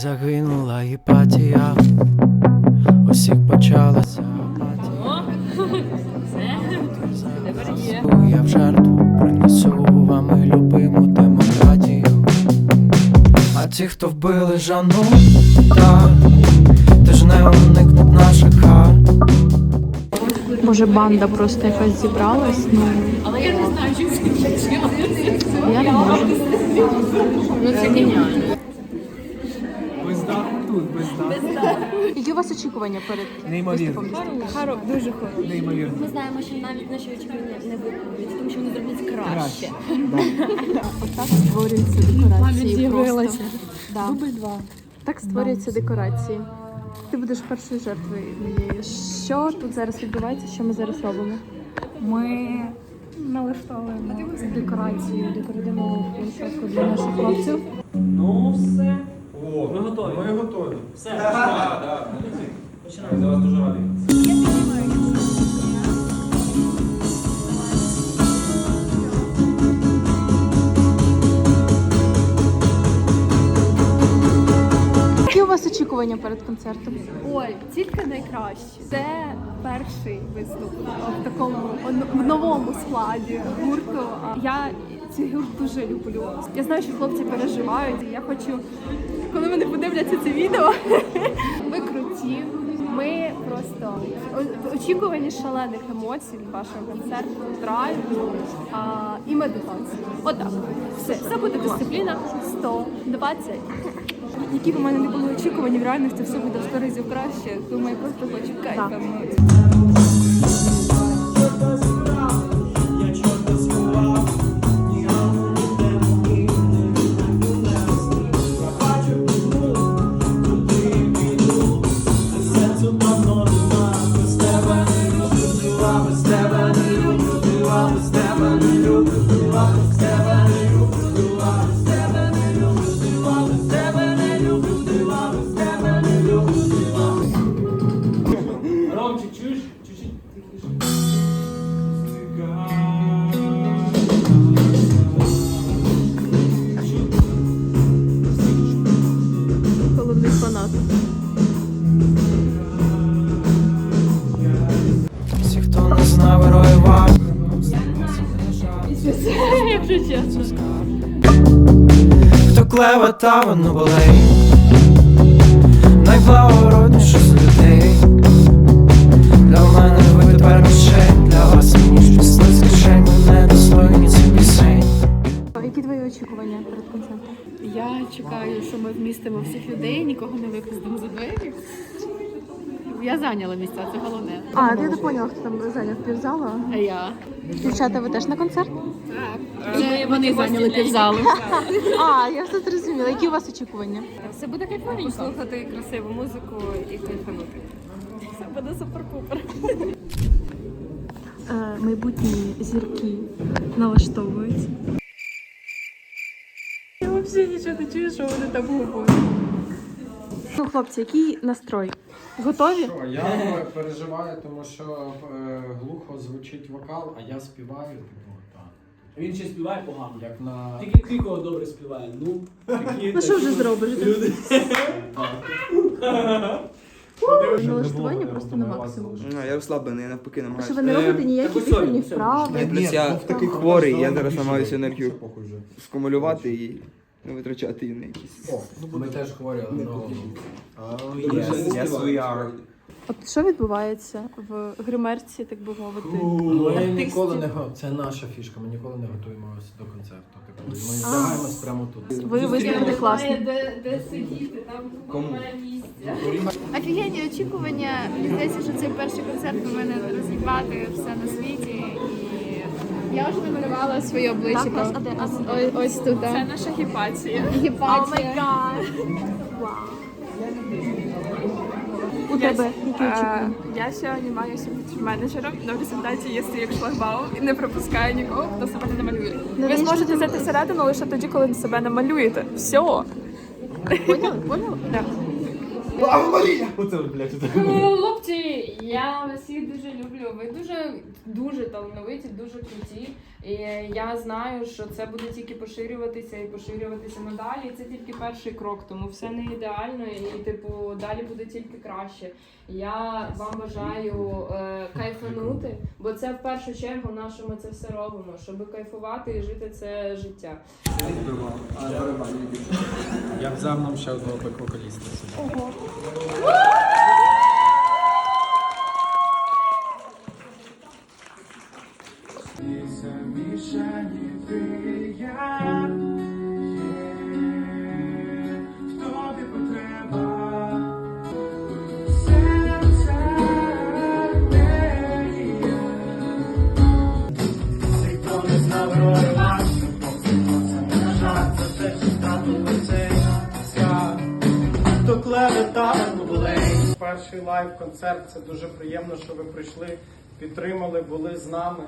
загинула іпатія. Усіх почалася апатія. Я в жертву принесу вам і любиму демократію. А ті, хто вбили жану, так, ти ж не уникнуть наших хат. Може, банда просто якась зібралась, ну. Але я не знаю, чи Я не можу. Ну це геніально. Які у вас очікування перед виступом? Хоро, дуже хоро. Неймовірно. Ми знаємо, що навіть наші очікування не виповнять, тому що вони зроблять краще. Отак створюються декорації. з'явилася. просто. Да. Дубль два. Так створюються декорації. Ти будеш першою жертвою моєї. Що тут зараз відбувається? Що ми зараз робимо? Ми налаштовуємо декорацію, декоративну площадку для наших хлопців. Ну, все. О, ми готові. Ми готові. Все. Так, так. Починаємо. За вас дуже радий. Які у вас очікування перед концертом? Ой, тільки найкраще. Це перший виступ в такому в новому складі гурту. Я цей гурт дуже люблю. Я знаю, що хлопці переживають. і Я хочу, коли вони подивляться це відео, ви круті. Ми просто очікувані шалених емоцій від вашого концерту, драйву а, і медитації. Отак. Все, все буде дисципліна 120. Які б у мене не були очікування, в реальності все буде в сто разів краще. Думаю, просто хочу кайф. Чесно. Хто клевета, воно болей Найблагородніше з людей Для мене ви тепер мішень Для вас мені ж післи з кишень Ми недостойні цих пісень Які твої очікування перед концертом? Я чекаю, що ми вмістимо всіх людей, нікого не випустимо за двері. Я зайняла місця, це головне. А, я не поняла, хто там зайняв півзала. А я. Дівчата, ви теж на концерт? Вже вони зайняли півзалу. А, я все зрозуміла. Які у вас очікування? Все буде кайфовенько. Слухати красиву музику і кайфанути. Це буде супер-пупер. Е, майбутні зірки налаштовуються. Я взагалі нічого не чую, що вони там говорять. Ну, хлопці, який настрой? Готові? Що, Я переживаю, тому що е, глухо звучить вокал, а я співаю. Ну, так. Він ще співає погано. Як на Тільки Кіко добре співає. Ну, такі, Ну що вже зробиш? Люди. Налаштування просто на максимум. Ну, я розслаблений, я навпаки Що намагаюся. ви не робите ніякі ось вправи? Ні, плюс я ну, хворий, я зараз намагаюся енергію що скумулювати і не витрачати її на якісь. О, ми теж хворі, але на голову. Добре, що. От що відбувається в гримерці, так би мовити? Ми ніколи не го- це наша фішка. Ми ніколи не готуємося до концерту. Типу, ми вдягаємось прямо тут. Ви виступите класно. Де, де сидіти, там немає місця. Офігенні очікування. Мені здається, що цей перший концерт повинен роз'їбати все на світі. І я вже намалювала своє обличчя. Ось, ось тут. Це наша гіпація. Гіпатія. У тебе які? Я сьогодні маюся бути менеджером, але в результаті я стою як шлагбаум і не пропускаю нікого, хто себе не намалює. Ви зможете ти зайти всередину лише тоді, коли себе намалюєте. Все. Поняли? Поняли? Да. Оце, блядь, Ну, Хлопці, я вас всіх Ви дуже дуже талановиті, дуже круті. І я знаю, що це буде тільки поширюватися і поширюватися надалі. І це тільки перший крок, тому все не ідеально, і типу далі буде тільки краще. Я вам бажаю е, кайфанути, бо це в першу чергу на що ми це все робимо, щоб кайфувати і жити це життя. Я взяв нам ще одного бек-вокаліста. Перший лайв-концерт. Це дуже приємно, що ви прийшли, підтримали, були з нами.